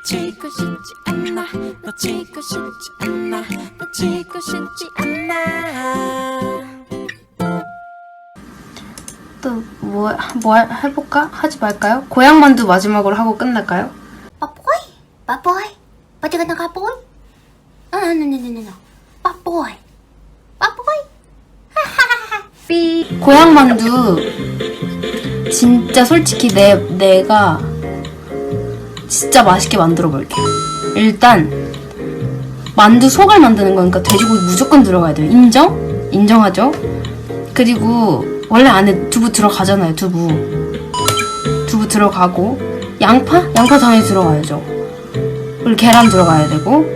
놓치고 싶지 않아 놓치고 싶지 않아 놓치고 싶지 않아 또 뭐 뭐 해볼까? 하지 말까요? 고향만두 마지막으로 하고? Papoy? Pwede ka na kapoy? Ah, no, no, no, no, no. Papoy? Papoy? 삐 고향만두 진짜 솔직히 내 내가 진짜 맛있게 만들어 볼게. 일단 만두 속을 만드는 거니까 돼지고기 무조건 들어가야 돼요. 인정? 인정하죠? 그리고 원래 안에 두부 들어가잖아요. 두부 두부 들어가고 양파? 양파 당연히 들어가야죠. 그리고 계란 들어가야 되고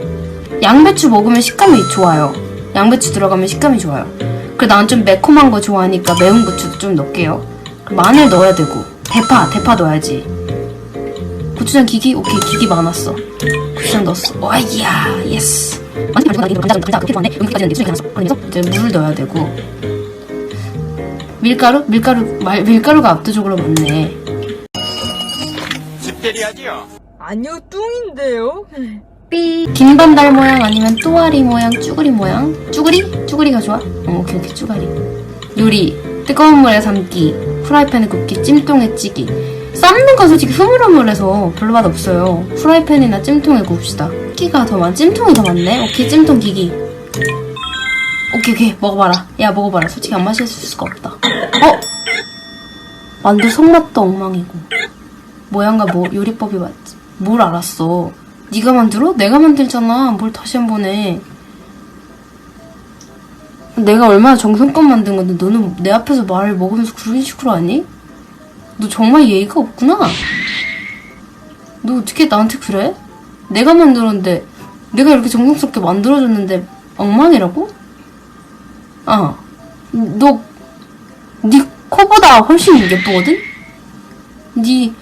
양배추 먹으면 식감이 좋아요. 양배추 들어가면 식감이 좋아요. 그리고 난 좀 매콤한 거 좋아하니까 매운 고추도 좀 넣을게요. 마늘 넣어야 되고 대파, 대파 넣어야지. 고추장 기기? 오케이, 기기 많았어. 고추장 넣었어. 와, 이야, 예스. 완전 가지고 나기 감자 감자 그렇게 좋아하네. 여기까지는 내 수준이 나왔어. 그러면서 이제 물 넣어야 되고 밀가루? 밀가루, 말, 밀가루가 압도적으로 많네. 집들이하지요. 아니요, 뚱인데요? 삐. 김반달 모양 아니면 또아리 모양, 쭈구리 모양? 쭈구리? 쭈구리가 좋아? 어, 오케이, 오케이, 쭈가리. 요리. 뜨거운 물에 삶기. 프라이팬에 굽기. 찜통에 찌기. 삶는 건 솔직히 흐물흐물해서 별로 맛 없어요. 프라이팬이나 찜통에 굽시다. 끼가 더 많, 찜통이 더 많네? 오케이, 찜통 기기. 오케이, 오케이, 먹어봐라. 야, 먹어봐라. 솔직히 안 마실 수가 없다. 어? 만두 속맛도 엉망이고. 모양과 뭐, 요리법이 맞지. 뭘 알았어. 네가 만들어? 내가 만들잖아. 뭘 다시 한 번 해. 내가 얼마나 정성껏 만든 건데 너는 내 앞에서 말을 먹으면서 그런 식으로 하니? 너 정말 예의가 없구나. 너 어떻게 나한테 그래? 내가 만들었는데 내가 이렇게 정성스럽게 만들어줬는데 엉망이라고? 아, 너, 네 코보다 훨씬 예쁘거든? 네,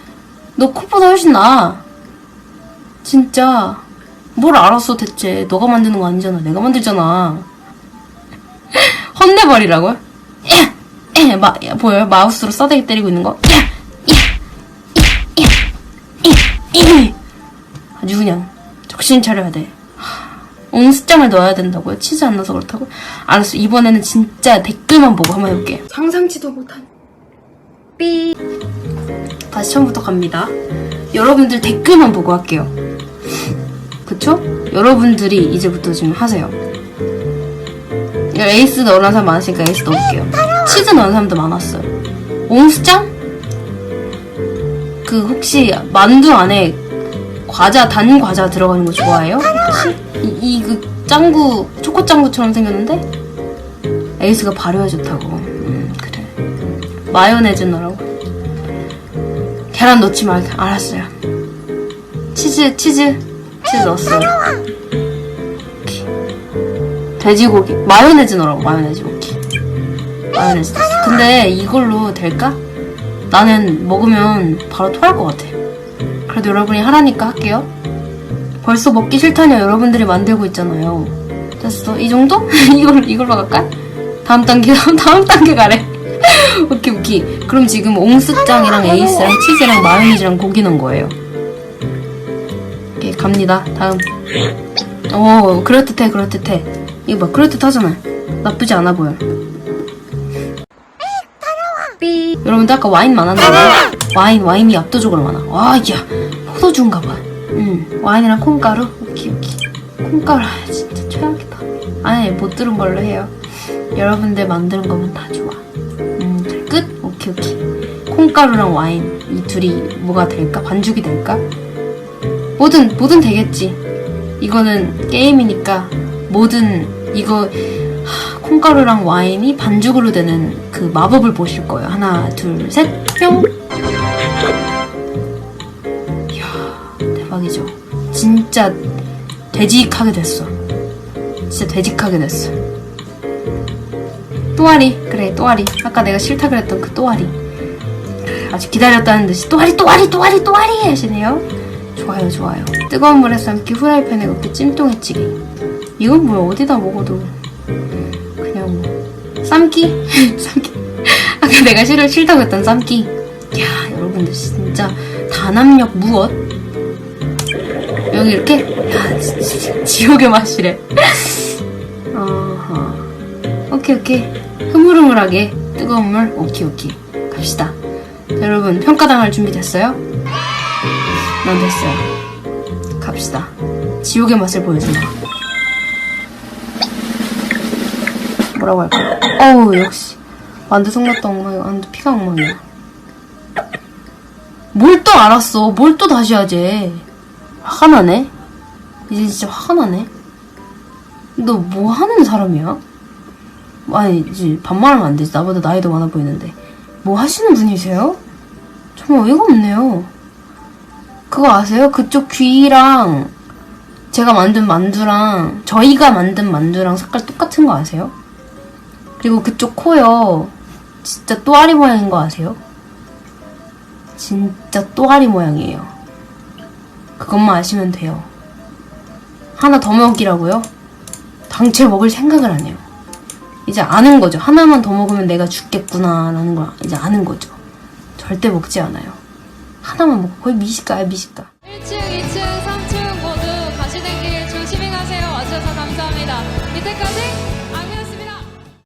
너 코보다 훨씬 나아. 진짜 뭘 알았어 대체 너가 만드는 거 아니잖아 내가 만들잖아 혼내버리라고요? 야! 야! 마, 야, 보여요? 마우스로 싸대기 때리고 있는 거? 야! 야! 야! 야! 야! 야! 아주 그냥 정신 차려야 돼 하, 옹스장을 넣어야 된다고요? 치즈 안 넣어서 그렇다고? 알았어 이번에는 진짜 댓글만 보고 한번 해볼게 상상치도 못한 삐 다시 처음부터 갑니다 여러분들 댓글만 보고 할게요 그쵸? 여러분들이 이제부터 지금 하세요. 이거 에이스 넣으라는 사람 많으니까 에이스 넣을게요. 치즈 넣은 사람도 많았어요. 옹스짱? 그 혹시 만두 안에 과자, 단 과자 들어가는 거 좋아해요? 혹시? 이, 이그 짱구, 초코 짱구처럼 생겼는데? 에이스가 발효에 좋다고. 음, 그래. 마요네즈 넣으라고. 계란 넣지 말게. 알았어요. 치즈, 치즈. 치즈 넣었어요. 오케이. 돼지고기. 마요네즈 넣으라고, 마요네즈. 오케이. 마요네즈 넣었어. 근데 이걸로 될까? 나는 먹으면 바로 토할 것 같아. 그래도 여러분이 하라니까 할게요. 벌써 먹기 싫다냐 여러분들이 만들고 있잖아요. 됐어. 이 정도? 이걸, 이걸로 갈까? 다음 단계, 다음 단계 가래. 오케이, 오케이. 그럼 지금 옹스짱이랑 에이스랑 치즈랑 마요네즈랑 고기 넣은 거예요. 오케이, 갑니다. 다음. 오, 그럴듯해, 그럴듯해. 이거 봐, 그럴듯하잖아. 나쁘지 않아 보여. 여러분들 아까 와인 많았나요? 와인, 와인이 압도적으로 많아. 와, 야, 포도주인가 봐. 응, 와인이랑 콩가루? 오케이, 오케이. 콩가루, 아, 진짜 최악이다. 아니, 못 들은 걸로 해요. 여러분들 만드는 거면 다 좋아. 음, 끝? 오케이, 오케이. 콩가루랑 와인, 이 둘이 뭐가 될까? 반죽이 될까? 뭐든 뭐든 되겠지. 이거는 게임이니까 뭐든 이거 하, 콩가루랑 와인이 반죽으로 되는 그 마법을 보실 거예요. 하나, 둘, 셋, 뿅. 이야 대박이죠. 진짜 되직하게 됐어. 진짜 되직하게 됐어. 또아리 그래 또아리 아까 내가 싫다 그랬던 그 또아리 아주 기다렸다는 듯이 또아리 또아리 또아리 또아리 하시네요. 좋아요, 좋아요. 뜨거운 물에 삶기 후라이팬에 굽기 찜통에 찌기. 이건 뭐야, 어디다 먹어도. 삶기? 삶기. 아까 내가 싫어, 싫다고 했던 삶기. 야 여러분들 진짜 단합력 무엇? 여기 이렇게? 야, 지옥의 맛이래. 어허. 오케이, 오케이. 흐물흐물하게 뜨거운 물. 오케이, 오케이. 갑시다. 자, 여러분, 평가당할 준비 됐어요? 난 됐어요. 갑시다. 지옥의 맛을 보여준다. 뭐라고 할까? 어우, 역시. 완두 속났다 엉망이야. 완두 피가 엉망이야. 뭘 또 알았어. 뭘 또 다시 하지. 화가 나네. 이제 진짜 화가 나네. 너 뭐 하는 사람이야? 아니, 이제 반말하면 안 되지. 나보다 나이도 많아 보이는데. 뭐 하시는 분이세요? 정말 어이가 없네요. 그거 아세요? 그쪽 귀랑 제가 만든 만두랑 저희가 만든 만두랑 색깔 똑같은 거 아세요? 그리고 그쪽 코요. 진짜 또아리 모양인 거 아세요? 진짜 또아리 모양이에요. 그것만 아시면 돼요. 하나 더 먹이라고요? 당최 먹을 생각을 안 해요. 이제 아는 거죠. 하나만 더 먹으면 내가 죽겠구나라는 걸 이제 아는 거죠. 절대 먹지 않아요. 하나만 먹고 거의 미식가야 미식가.